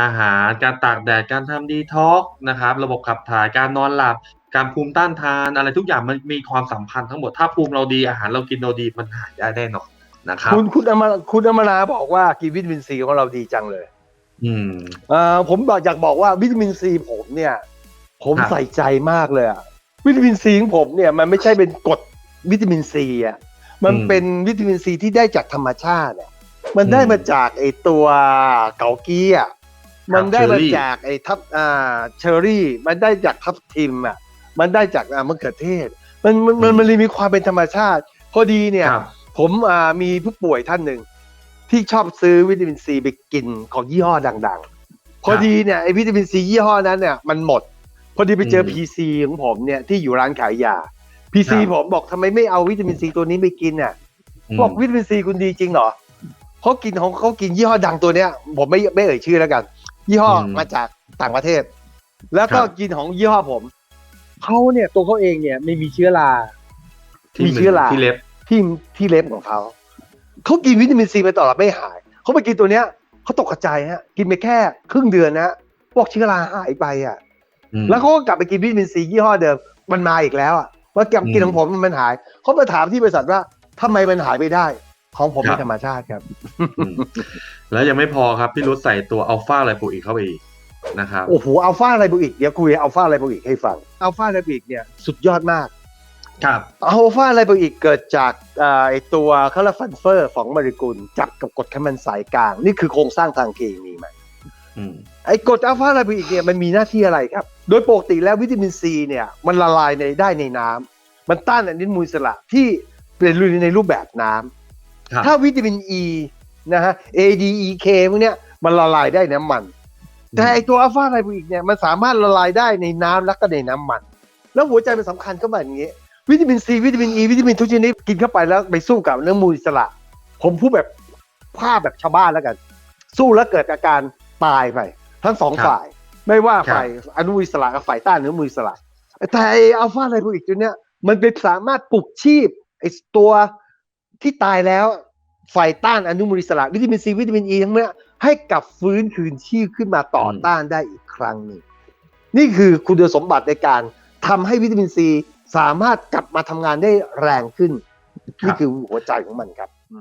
อาหาร การตากแดด การทำดีท็อกนะครับ ระบบขับถ่าย การนอนหลับ การภูมิต้านทาน อะไรทุกอย่างมันมีความสัมพันธ์ทั้งหมด ถ้าภูมิเราดีอาหารเรากินเราดีมันหายได้แน่นอนนะครับ คุณคุณอมรคุณอมราบอกว่ากินวิตามินซีของเราดีจังเลย อืมเอ่อผมบอกอยากบอกว่าวิตามินซีผมเนี่ย ผมครับใส่ใจมากเลยอะวิตามินซีของผมเนี่ยมันไม่ใช่เป็นกรดวิตามินซีอะ มันอืมเป็นวิตามินซีที่ได้จากธรรมชาติอะมันได้อืมมาจากไอตัวเกากี้อะ มันได้มาเชอรี่จากไอทับอ่าเชอรี่ มันได้จากทับทิมอะ มันได้จากอ่ามะเขือเทศ มันมันมันมันเลยมีความเป็นธรรมชาติ พอดีเนี่ยครับผมอ่ามีผู้ป่วยท่านหนึ่งที่ชอบซื้อวิตามินซีไปกินของยี่ห้อดัง ๆ พอดีเนี่ยไอวิตามินซียี่ห้อนั้นเนี่ยมันหมด พอดีไปเจออืมพีซีของผมเนี่ยที่อยู่ร้านขายยาพีซีครับผมบอกทำไมไม่เอาวิตามินซีตัวนี้ไปกินอะมบอกวิตามินซีคุณดีจริงเหรอเขากินของเขากินยี่ห้อดังตัวเนี้ย ผมไม่ไม่เอ่ยชื่อแล้วกัน ยี่ห้ออมมาจากต่างประเทศ แล้วก็ครับกินของยี่ห้อผมเขาเนี่ยตัวเขาเองเนี่ยไม่มีเชื้อราที่มีเชื้อราที่เล็บที่ที่เล็บของเขาเขากินวิตามินซีไปตลอดไม่หายเขาไปกินตัวเนี้ยเขาตกใจฮะกินไปแค่ครึ่งเดือนนะบอกเชื้อราหายไปอะอืมแล้วเขาก็กลับไปกินวิตามินซียี่ห้อเดิมมันมาอีกแล้วอะว่าแกกินอืมของผมมันหายเขามาถามที่บริษัทว่าทำไมมันหายไปได้ ของผมครัเป็นบธรรมชาติครับอืมแล้วยังไม่พอครับ พี่รุธใส่ตัวอัลฟาไลโปอิกเข้าไปอีกนะครับโอ้โหอัลฟาไลโบอิกเดี๋ยวคุยอัลฟาไลโบอิกให้ฟังอัลฟาไลโบอิกเนี่ยสุดยอดมาก ครับอัลฟาไลโบอิกเกิดจากอ่าไอตัวคาราฟันเฟอร์ของโมเลกุลจับกับกรดไขมันสายกลาง นี่คือโครงสร้างทางเคมีใหม่อืมไอ้กรดอัลฟาไลโบอิกเนี่ยมันมีหน้าที่อะไรครับ โดยปกติแล้ววิตามินซีเนี่ยมันละลายในได้ในน้ำมันต้านอนุมูลอิสระที่เป็นในรูปแบบน้ำครับ ถ้าวิตามินอ e, ีนะฮะ A D E K พวกเนี้ยมันละลายได้น้ำมัน แต่ไอตัวอัลฟาไลโบอิกเนี่ยมันสามารถละลายได้ในน้ำและก็ในน้ำมัน แล้วหัวใจมันสำคัญก็แบบอย่างนี้ วิตามินซีวิตามินอ e, ีวิตามินทุกชนิดกินเข้าไปแล้วไปสู้กับเนื้อมูลอิสระ ผมพูดแบบภาพแบบชาวบ้านแล้วกัน สู้แล้วเกิดอาการตายไปทั้งสองครับฝ่าย ไม่ว่าครับฝ่ายอนุมูลอิสระกับฝ่ายต้านอนุมูลอิสระ แต่ไออัลฟาไลโบอิกตัวเนี้ยมันเป็นสามารถปลุกชีพไอตัวที่ตายแล้ว ไฟต้านอนุมูลอิสระวิตามินซีวิตามินอ e ีทั้งนี้ให้กลับฟื้นคืนชีพขึ้นมาต่อต้านได้อีกครั้งหนึ่งนี่คือคุณสมบัติในการทำให้วิตามินซีสามารถกลับมาทำงานได้แรงขึ้น นี่คือหัวใจของมันครับอื